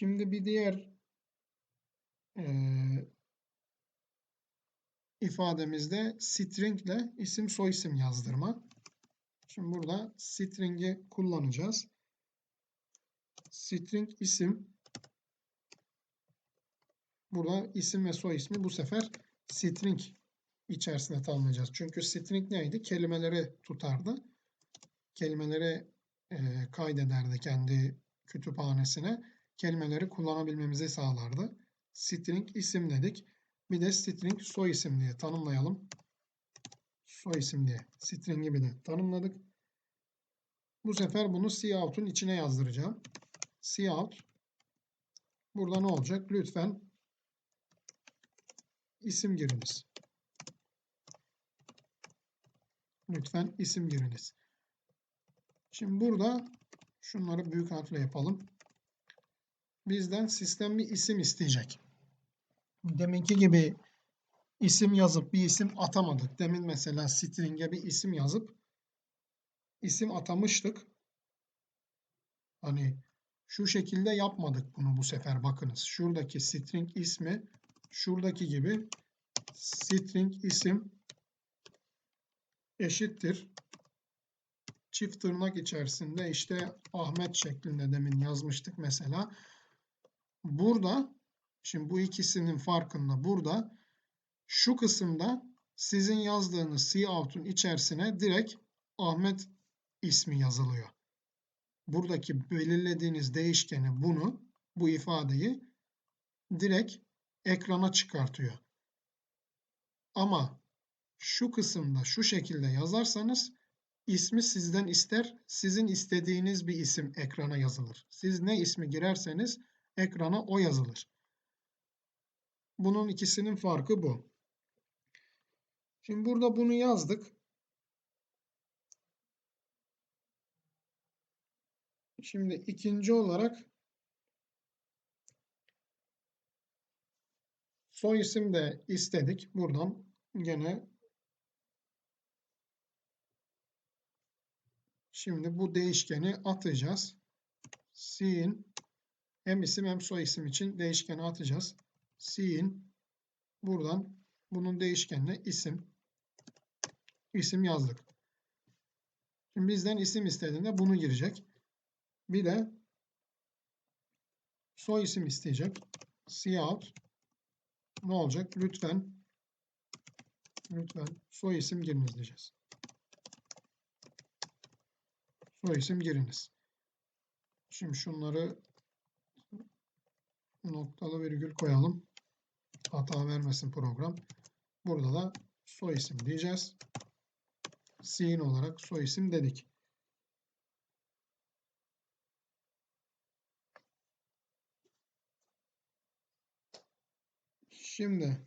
Şimdi bir diğer eee, ifademizde string ile isim soyisim yazdırma. Şimdi burada string'i kullanacağız. String isim burada isim ve soy ismi bu sefer string içerisine tanımlayacağız. Çünkü string neydi? Kelimeleri tutardı. Kelimeleri e, kaydederdi kendi kütüphanesine. Kelimeleri kullanabilmemizi sağlardı. String isim dedik. Bir de string soy isim diye tanımlayalım. Soy isim diye string'i bir de tanımladık. Bu sefer bunu cout'un içine yazdıracağım. Cout burada ne olacak? Lütfen isim giriniz. Lütfen isim giriniz. Şimdi burada şunları büyük harfle yapalım. Bizden sistem bir isim isteyecek. Deminki gibi isim yazıp bir isim atamadık. Demin mesela string'e bir isim yazıp isim atamıştık. Hani şu şekilde yapmadık bunu bu sefer bakınız. Şuradaki string ismi şuradaki gibi string isim eşittir. Çift tırnak içerisinde işte Ahmet şeklinde demin yazmıştık mesela. Burada şimdi bu ikisinin farkında burada şu kısımda sizin yazdığınız cout'un içerisine direkt Ahmet ismi yazılıyor. Buradaki belirlediğiniz değişkeni bunu bu ifadeyi direkt ekrana çıkartıyor. Ama şu kısımda şu şekilde yazarsanız ismi sizden ister, sizin istediğiniz bir isim ekrana yazılır. Siz ne ismi girerseniz ekrana o yazılır. Bunun ikisinin farkı bu. Şimdi burada bunu yazdık. Şimdi ikinci olarak soy isim de istedik. Buradan gene şimdi bu değişkeni atacağız. Sin hem isim hem soy isim için değişkeni atacağız. Sin buradan bunun değişkenine isim isim yazdık. Şimdi bizden isim istediğinde bunu girecek. Bir de soy isim isteyecek. Cout ne olacak? Lütfen lütfen soy isim giriniz diyeceğiz. Soy isim giriniz. Şimdi şunları noktalı virgül koyalım. Hata vermesin program. Burada da soy isim diyeceğiz. Sin olarak soy isim dedik. Şimdi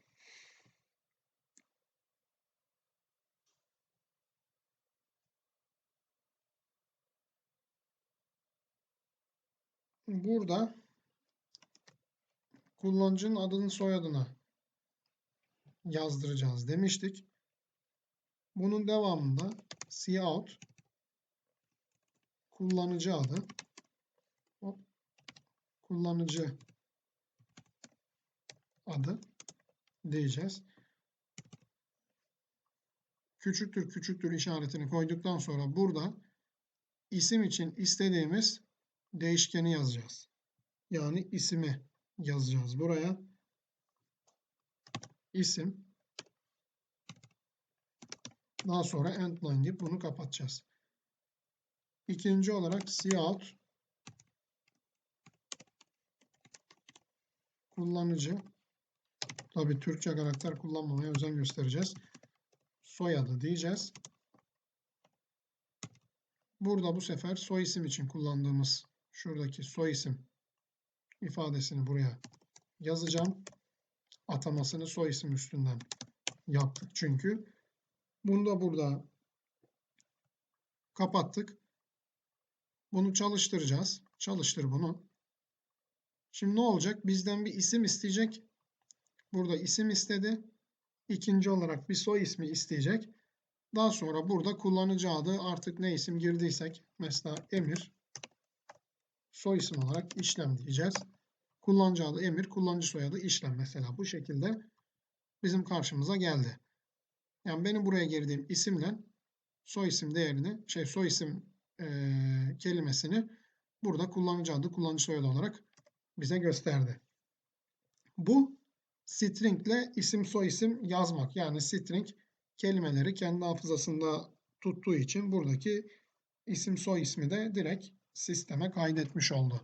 burada kullanıcının adını soyadını yazdıracağız demiştik. Bunun devamında cout kullanıcı adı kullanıcı adı diyeceğiz. Küçüktür küçüktür işaretini koyduktan sonra burada isim için istediğimiz değişkeni yazacağız. Yani ismi yazacağız buraya. İsim. Daha sonra endline deyip bunu kapatacağız. İkinci olarak cout kullanıcı tabi Türkçe karakter kullanmamaya özen göstereceğiz. Soyadı diyeceğiz. Burada bu sefer soy isim için kullandığımız şuradaki soy isim ifadesini buraya yazacağım. Atamasını soy isim üstünden yaptık çünkü. Bunu da burada kapattık. Bunu çalıştıracağız. Çalıştır bunu. Şimdi ne olacak? Bizden bir isim isteyecek. Burada isim istedi. İkinci olarak bir soy ismi isteyecek. Daha sonra burada kullanıcı adı artık ne isim girdiysek mesela Emir soy isim olarak işlem diyeceğiz. Kullanıcı adı emir, kullanıcı soyadı işlem mesela bu şekilde bizim karşımıza geldi. Yani benim buraya girdiğim isimle soy isim değerini, şey soy isim eee, kelimesini burada kullanıcı adı, kullanıcı soyadı olarak bize gösterdi. Bu string ile isim soy isim yazmak. Yani string kelimeleri kendi hafızasında tuttuğu için buradaki isim soy ismi de direkt sisteme kaydetmiş oldu.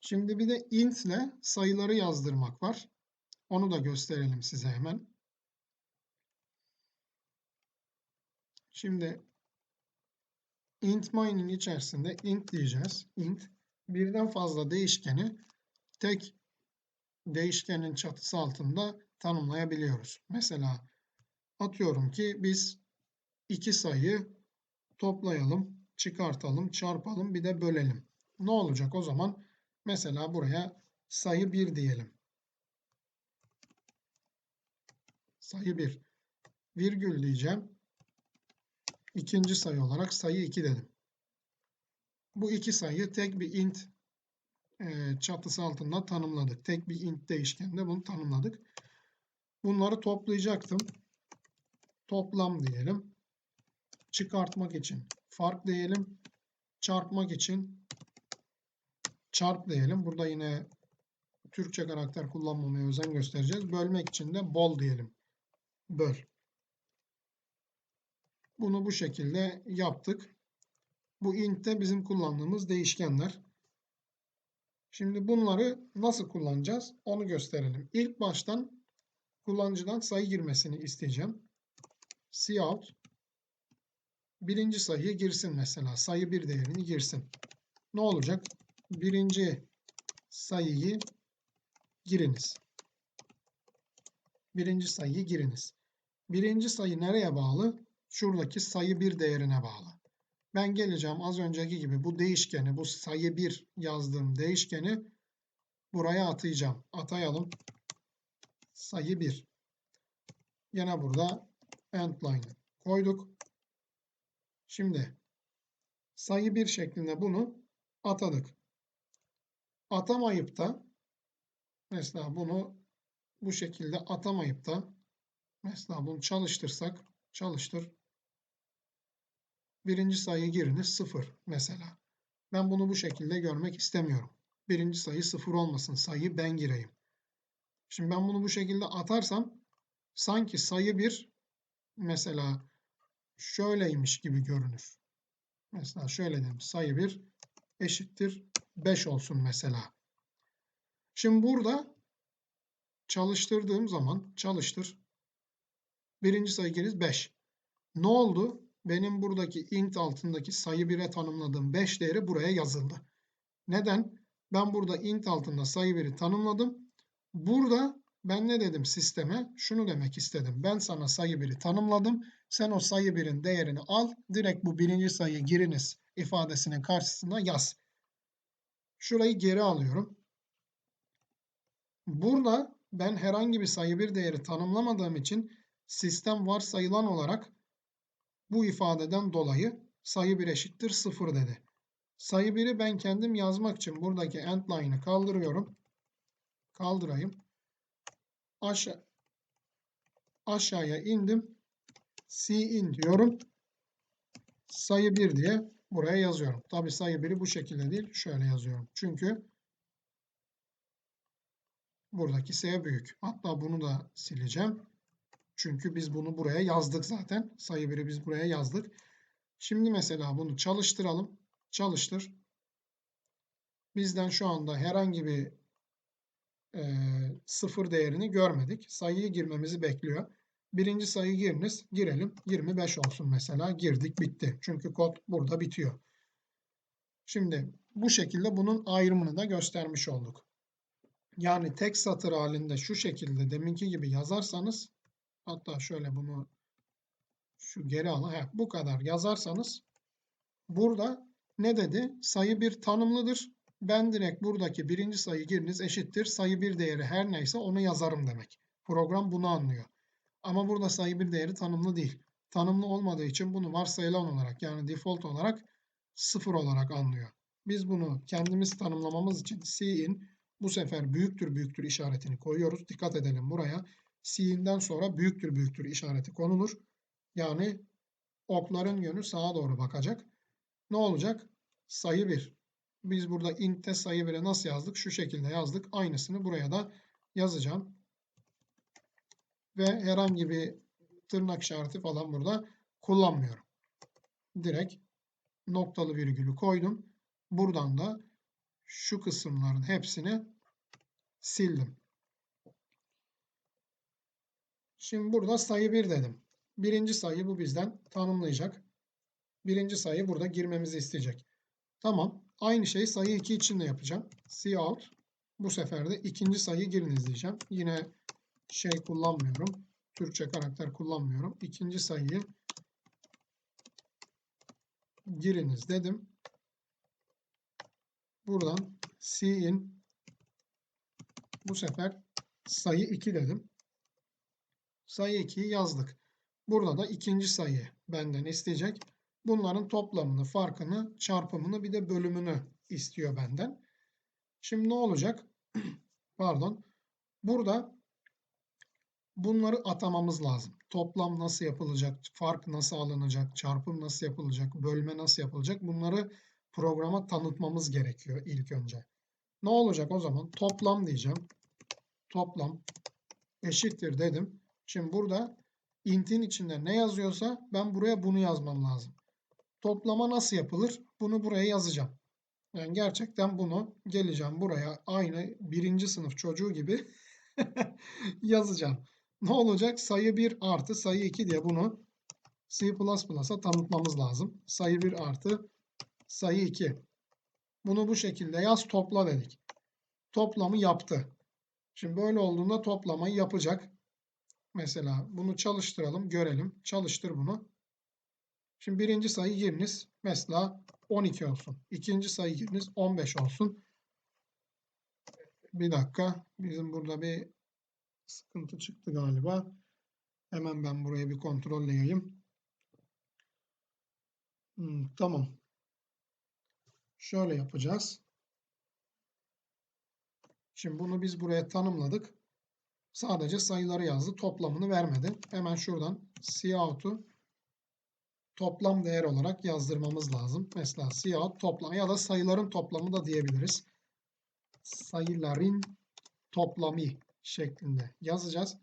Şimdi bir de int ile sayıları yazdırmak var. Onu da gösterelim size hemen. Şimdi int mine'in içerisinde int diyeceğiz. int birden fazla değişkeni tek değişkenin çatısı altında tanımlayabiliyoruz. Mesela atıyorum ki biz iki sayı toplayalım, çıkartalım, çarpalım, bir de bölelim. Ne olacak o zaman? Mesela buraya sayı 1 diyelim. Sayı 1. Virgül diyeceğim. İkinci sayı olarak sayı 2 dedim. Bu iki sayıyı tek bir int e, çatısı altında tanımladık. Tek bir int değişkeninde bunu tanımladık. Bunları toplayacaktım. Toplam diyelim. Çıkartmak için fark diyelim. Çarpmak için çarp diyelim. Burada yine Türkçe karakter kullanmamaya özen göstereceğiz. Bölmek için de bol diyelim. Böl. Bunu bu şekilde yaptık. Bu int de bizim kullandığımız değişkenler. Şimdi bunları nasıl kullanacağız onu gösterelim. İlk baştan kullanıcıdan sayı girmesini isteyeceğim. Cout birinci sayıyı girsin mesela. Sayı bir değerini girsin. Ne olacak? Birinci sayıyı giriniz. Birinci sayıyı giriniz. Birinci sayı nereye bağlı? Şuradaki sayı bir değerine bağlı. Ben geleceğim az önceki gibi bu değişkeni, bu sayı 1 yazdığım değişkeni buraya atayacağım. Atayalım. Sayı 1. Yine burada end line'ı koyduk. Şimdi sayı 1 şeklinde bunu atadık. Atamayıp da mesela bunu bu şekilde atamayıp da mesela bunu çalıştırsak çalıştır birinci sayı giriniz 0 mesela. Ben bunu bu şekilde görmek istemiyorum. Birinci sayı 0 olmasın. Sayı ben gireyim. Şimdi ben bunu bu şekilde atarsam sanki sayı 1 mesela şöyleymiş gibi görünür. Mesela şöyle diyeyim. Sayı 1 eşittir 5 olsun mesela. Şimdi burada çalıştırdığım zaman çalıştır. Birinci sayı giriniz 5. Ne oldu? benim buradaki int altındaki sayı 1'e tanımladığım 5 değeri buraya yazıldı. Neden? Ben burada int altında sayı 1'i tanımladım. Burada ben ne dedim sisteme? Şunu demek istedim. Ben sana sayı 1'i tanımladım. Sen o sayı 1'in değerini al. Direkt bu birinci sayı giriniz ifadesinin karşısına yaz. Şurayı geri alıyorum. Burada ben herhangi bir sayı 1 değeri tanımlamadığım için sistem varsayılan olarak bu ifadeden dolayı sayı 1 eşittir 0 dedi. Sayı 1'i ben kendim yazmak için buradaki end line'ı kaldırıyorum. Kaldırayım. Aşağı, aşağıya indim. in diyorum. Sayı 1 diye buraya yazıyorum. Tabi sayı 1'i bu şekilde değil. Şöyle yazıyorum. Çünkü buradaki S büyük. Hatta bunu da sileceğim. Çünkü biz bunu buraya yazdık zaten. Sayı 1'i biz buraya yazdık. Şimdi mesela bunu çalıştıralım. Çalıştır. Bizden şu anda herhangi bir e, sıfır değerini görmedik. Sayıyı girmemizi bekliyor. Birinci sayı giriniz. Girelim. 25 olsun mesela. Girdik bitti. Çünkü kod burada bitiyor. Şimdi bu şekilde bunun ayrımını da göstermiş olduk. Yani tek satır halinde şu şekilde deminki gibi yazarsanız Hatta şöyle bunu şu geri alın. Heh, bu kadar yazarsanız burada ne dedi? Sayı bir tanımlıdır. Ben direkt buradaki birinci sayı giriniz eşittir. Sayı bir değeri her neyse onu yazarım demek. Program bunu anlıyor. Ama burada sayı bir değeri tanımlı değil. Tanımlı olmadığı için bunu varsayılan olarak yani default olarak sıfır olarak anlıyor. Biz bunu kendimiz tanımlamamız için cin Bu sefer büyüktür büyüktür işaretini koyuyoruz. Dikkat edelim buraya. C'den sonra büyüktür büyüktür işareti konulur. Yani okların yönü sağa doğru bakacak. Ne olacak? Sayı 1. Biz burada int'te sayı 1'e nasıl yazdık? Şu şekilde yazdık. Aynısını buraya da yazacağım. Ve herhangi bir tırnak işareti falan burada kullanmıyorum. Direkt noktalı virgülü koydum. Buradan da şu kısımların hepsini sildim. Şimdi burada sayı 1 dedim. Birinci sayı bu bizden tanımlayacak. Birinci sayı burada girmemizi isteyecek. Tamam. Aynı şeyi sayı 2 için de yapacağım. Cout. Bu sefer de ikinci sayı giriniz diyeceğim. Yine şey kullanmıyorum. Türkçe karakter kullanmıyorum. İkinci sayıyı giriniz dedim. Buradan C'in bu sefer sayı 2 dedim. Sayı 2'yi yazdık. Burada da ikinci sayı benden isteyecek. Bunların toplamını, farkını, çarpımını bir de bölümünü istiyor benden. Şimdi ne olacak? Pardon. Burada bunları atamamız lazım. Toplam nasıl yapılacak, fark nasıl alınacak, çarpım nasıl yapılacak, bölme nasıl yapılacak bunları programa tanıtmamız gerekiyor ilk önce. Ne olacak o zaman? Toplam diyeceğim. Toplam eşittir dedim. Şimdi burada int'in içinde ne yazıyorsa ben buraya bunu yazmam lazım. Toplama nasıl yapılır? Bunu buraya yazacağım. Yani gerçekten bunu geleceğim buraya aynı birinci sınıf çocuğu gibi yazacağım. Ne olacak? Sayı 1 artı sayı 2 diye bunu C++'a tanıtmamız lazım. Sayı 1 artı sayı 2. Bunu bu şekilde yaz topla dedik. Toplamı yaptı. Şimdi böyle olduğunda toplamayı yapacak. Mesela bunu çalıştıralım, görelim. Çalıştır bunu. Şimdi birinci sayı giriniz. Mesela 12 olsun. İkinci sayı giriniz 15 olsun. Bir dakika. Bizim burada bir sıkıntı çıktı galiba. Hemen ben buraya bir kontrolleyeyim. Hmm, tamam. Şöyle yapacağız. Şimdi bunu biz buraya tanımladık. Sadece sayıları yazdı. Toplamını vermedi. Hemen şuradan cout'u toplam değer olarak yazdırmamız lazım. Mesela cout toplam ya da sayıların toplamı da diyebiliriz. Sayıların toplamı şeklinde yazacağız.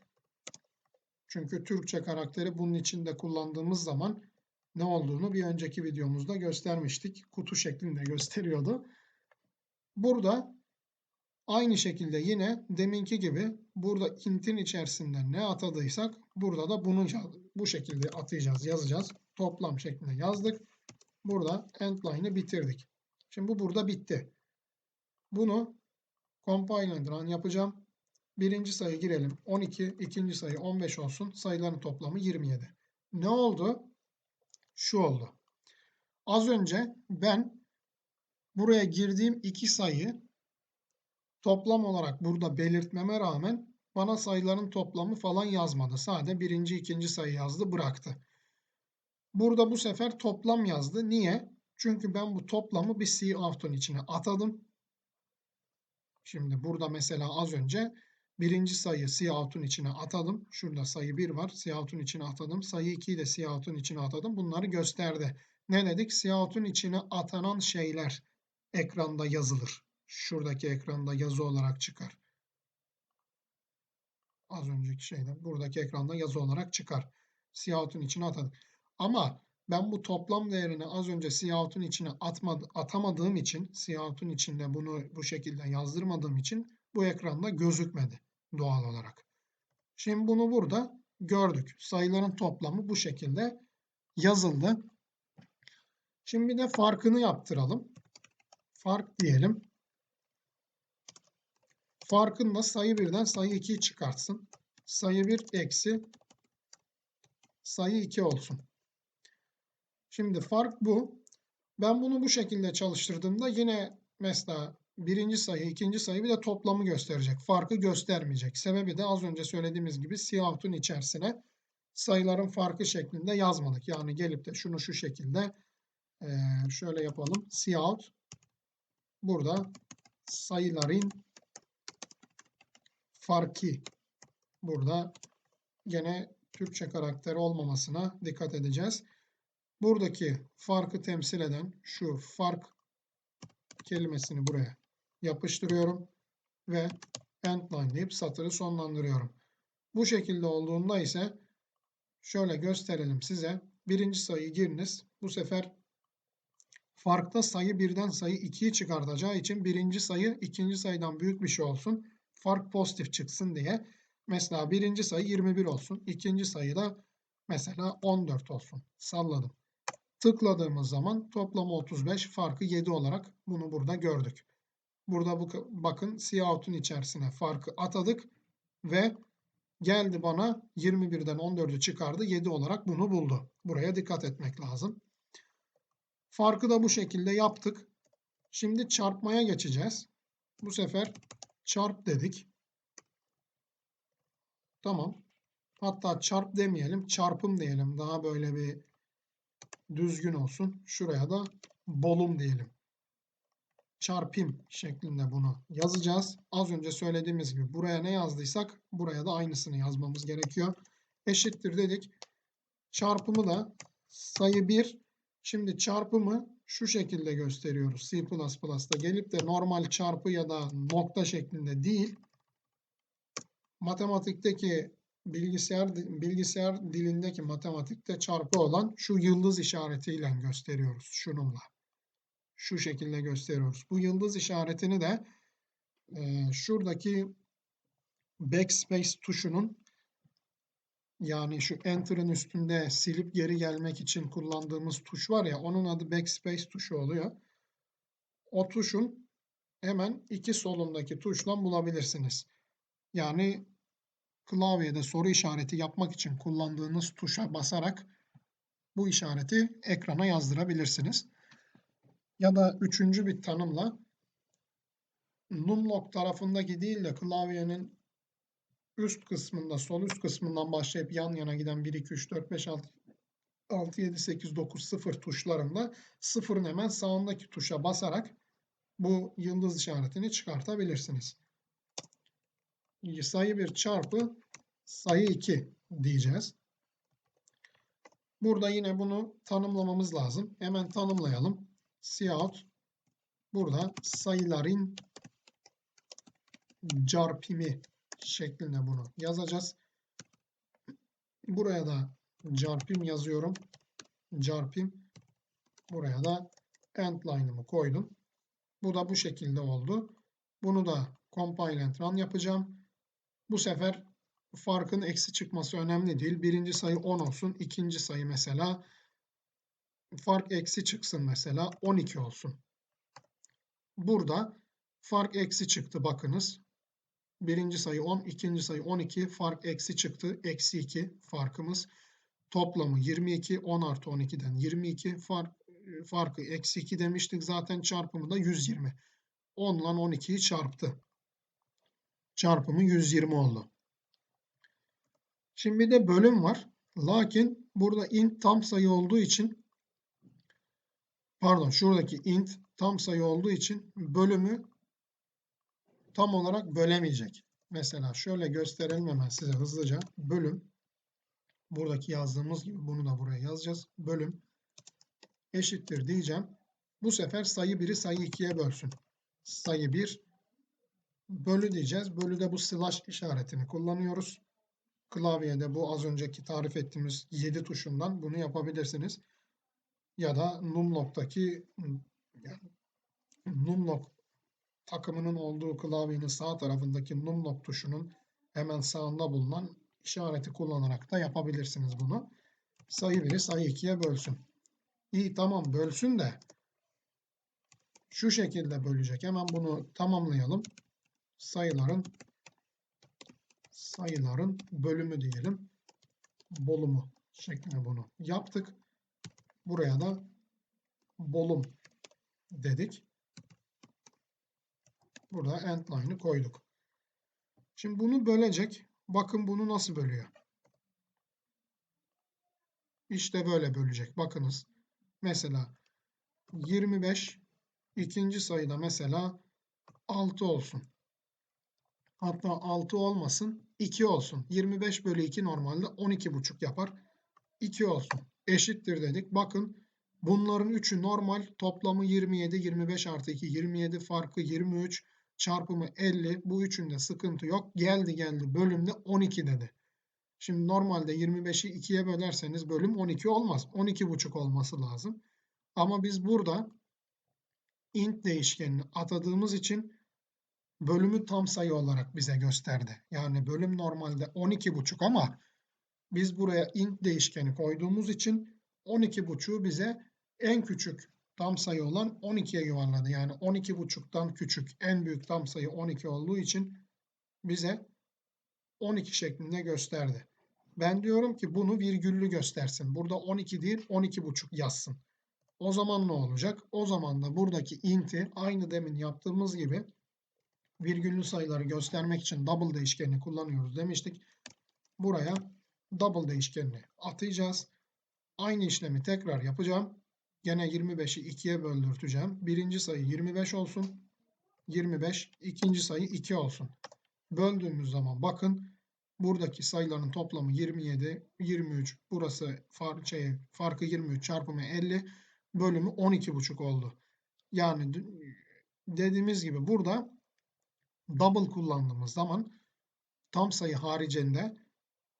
Çünkü Türkçe karakteri bunun içinde kullandığımız zaman ne olduğunu bir önceki videomuzda göstermiştik. Kutu şeklinde gösteriyordu. Burada aynı şekilde yine deminki gibi burada int'in içerisinde ne atadıysak burada da bunu bu şekilde atayacağız, yazacağız. Toplam şeklinde yazdık. Burada end line'ı bitirdik. Şimdi bu burada bitti. Bunu compile and yapacağım. Birinci sayı girelim 12, ikinci sayı 15 olsun. Sayıların toplamı 27. Ne oldu? Şu oldu. Az önce ben buraya girdiğim iki sayı toplam olarak burada belirtmeme rağmen bana sayıların toplamı falan yazmadı. Sadece birinci, ikinci sayı yazdı, bıraktı. Burada bu sefer toplam yazdı. Niye? Çünkü ben bu toplamı bir C out'un içine atadım. Şimdi burada mesela az önce birinci sayı Cout'un içine atadım. Şurada sayı 1 var. Cout'un içine atadım. Sayı 2'yi de Cout'un içine atadım. Bunları gösterdi. Ne dedik? Cout'un içine atanan şeyler ekranda yazılır. Şuradaki ekranda yazı olarak çıkar. Az önceki şeyde buradaki ekranda yazı olarak çıkar. Cout'un içine atadık. Ama ben bu toplam değerini az önce Cout'un içine atmadı, atamadığım için, Cout'un içinde bunu bu şekilde yazdırmadığım için bu ekranda gözükmedi doğal olarak. Şimdi bunu burada gördük. Sayıların toplamı bu şekilde yazıldı. Şimdi bir de farkını yaptıralım. Fark diyelim. Farkında sayı 1'den sayı 2'yi çıkartsın. Sayı 1 eksi sayı 2 olsun. Şimdi fark bu. Ben bunu bu şekilde çalıştırdığımda yine mesela birinci sayı, ikinci sayı bir de toplamı gösterecek. Farkı göstermeyecek. Sebebi de az önce söylediğimiz gibi cout'un içerisine sayıların farkı şeklinde yazmadık. Yani gelip de şunu şu şekilde şöyle yapalım. Cout burada sayıların farki burada gene Türkçe karakteri olmamasına dikkat edeceğiz. Buradaki farkı temsil eden şu fark kelimesini buraya yapıştırıyorum ve endline deyip satırı sonlandırıyorum. Bu şekilde olduğunda ise şöyle gösterelim size. Birinci sayıyı giriniz. Bu sefer farkta sayı birden sayı 2'yi çıkartacağı için birinci sayı ikinci sayıdan büyük bir şey olsun. Fark pozitif çıksın diye. Mesela birinci sayı 21 olsun. ikinci sayı da mesela 14 olsun. Salladım. Tıkladığımız zaman toplamı 35 farkı 7 olarak bunu burada gördük. Burada bu, bakın cout'un içerisine farkı atadık ve geldi bana 21'den 14'ü çıkardı 7 olarak bunu buldu. Buraya dikkat etmek lazım. Farkı da bu şekilde yaptık. Şimdi çarpmaya geçeceğiz. Bu sefer çarp dedik. Tamam. Hatta çarp demeyelim, çarpım diyelim. Daha böyle bir düzgün olsun. Şuraya da bolum diyelim. Çarpım şeklinde bunu yazacağız. Az önce söylediğimiz gibi buraya ne yazdıysak buraya da aynısını yazmamız gerekiyor. Eşittir dedik. Çarpımı da sayı 1. Şimdi çarpımı şu şekilde gösteriyoruz. C++'da gelip de normal çarpı ya da nokta şeklinde değil. Matematikteki bilgisayar bilgisayar dilindeki matematikte çarpı olan şu yıldız işaretiyle gösteriyoruz şununla. Şu şekilde gösteriyoruz. Bu yıldız işaretini de e, şuradaki backspace tuşunun yani şu enter'ın üstünde silip geri gelmek için kullandığımız tuş var ya onun adı backspace tuşu oluyor. O tuşun hemen iki solundaki tuşla bulabilirsiniz. Yani klavyede soru işareti yapmak için kullandığınız tuşa basarak bu işareti ekrana yazdırabilirsiniz. Ya da üçüncü bir tanımla numlock tarafındaki değil de klavyenin üst kısmında, sol üst kısmından başlayıp yan yana giden 1, 2, 3, 4, 5, 6, 6, 7, 8, 9, 0 tuşlarında sıfırın hemen sağındaki tuşa basarak bu yıldız işaretini çıkartabilirsiniz sayı 1 çarpı sayı 2 diyeceğiz. Burada yine bunu tanımlamamız lazım. Hemen tanımlayalım. Cout burada sayıların çarpımı şeklinde bunu yazacağız. Buraya da çarpım yazıyorum. Çarpım. Buraya da endline'ımı koydum. Bu da bu şekilde oldu. Bunu da compile and run yapacağım. Bu sefer farkın eksi çıkması önemli değil. Birinci sayı 10 olsun. ikinci sayı mesela fark eksi çıksın mesela 12 olsun. Burada fark eksi çıktı bakınız. Birinci sayı 10, ikinci sayı 12, fark eksi çıktı. Eksi 2 farkımız. Toplamı 22, 10 artı 12'den 22. Fark, farkı eksi 2 demiştik zaten çarpımı da 120. 10 ile 12'yi çarptı çarpımı 120 oldu. Şimdi bir de bölüm var. Lakin burada int tam sayı olduğu için pardon şuradaki int tam sayı olduğu için bölümü tam olarak bölemeyecek. Mesela şöyle gösterelim hemen size hızlıca. Bölüm buradaki yazdığımız gibi bunu da buraya yazacağız. Bölüm eşittir diyeceğim. Bu sefer sayı 1'i sayı 2'ye bölsün. Sayı 1 bölü diyeceğiz. Bölüde bu slash işaretini kullanıyoruz. Klavyede bu az önceki tarif ettiğimiz 7 tuşundan bunu yapabilirsiniz. Ya da numlock'taki yani numlock takımının olduğu klavyenin sağ tarafındaki numlock tuşunun hemen sağında bulunan işareti kullanarak da yapabilirsiniz bunu. Sayı 1'i sayı 2'ye bölsün. İyi tamam bölsün de şu şekilde bölecek. Hemen bunu tamamlayalım sayıların sayıların bölümü diyelim. Bolumu şeklinde bunu yaptık. Buraya da bolum dedik. Burada endline'ı koyduk. Şimdi bunu bölecek. Bakın bunu nasıl bölüyor. İşte böyle bölecek. Bakınız. Mesela 25 ikinci sayıda mesela 6 olsun. Hatta 6 olmasın 2 olsun. 25 bölü 2 normalde 12,5 yapar. 2 olsun. Eşittir dedik. Bakın bunların üçü normal. Toplamı 27. 25 artı 2 27 farkı 23 çarpımı 50. Bu üçünde sıkıntı yok. Geldi geldi bölümde 12 dedi. Şimdi normalde 25'i 2'ye bölerseniz bölüm 12 olmaz. 12,5 olması lazım. Ama biz burada int değişkenini atadığımız için bölümü tam sayı olarak bize gösterdi. Yani bölüm normalde 12,5 ama biz buraya int değişkeni koyduğumuz için 12,5'u bize en küçük tam sayı olan 12'ye yuvarladı. Yani 12,5'tan küçük en büyük tam sayı 12 olduğu için bize 12 şeklinde gösterdi. Ben diyorum ki bunu virgüllü göstersin. Burada 12 değil 12,5 yazsın. O zaman ne olacak? O zaman da buradaki int'i aynı demin yaptığımız gibi virgüllü sayıları göstermek için double değişkenini kullanıyoruz demiştik. Buraya double değişkenini atayacağız. Aynı işlemi tekrar yapacağım. Gene 25'i 2'ye böldürteceğim. Birinci sayı 25 olsun. 25. ikinci sayı 2 olsun. Böldüğümüz zaman bakın buradaki sayıların toplamı 27, 23. Burası far, şey, farkı 23 çarpımı 50. Bölümü 12,5 oldu. Yani dediğimiz gibi burada double kullandığımız zaman tam sayı haricinde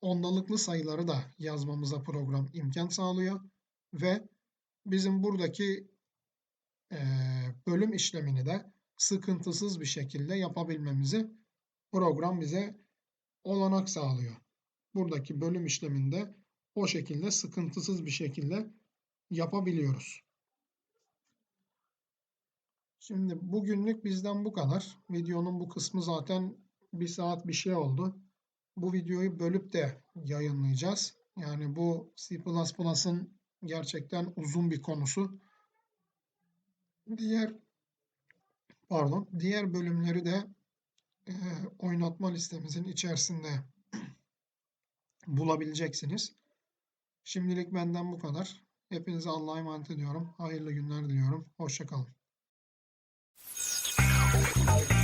ondalıklı sayıları da yazmamıza program imkan sağlıyor ve bizim buradaki e, bölüm işlemini de sıkıntısız bir şekilde yapabilmemizi program bize olanak sağlıyor. Buradaki bölüm işleminde o şekilde sıkıntısız bir şekilde yapabiliyoruz. Şimdi bugünlük bizden bu kadar. Videonun bu kısmı zaten bir saat bir şey oldu. Bu videoyu bölüp de yayınlayacağız. Yani bu C++'ın gerçekten uzun bir konusu. Diğer pardon, diğer bölümleri de e, oynatma listemizin içerisinde bulabileceksiniz. Şimdilik benden bu kadar. Hepinize Allah'a emanet ediyorum. Hayırlı günler diliyorum. Hoşçakalın. Bye.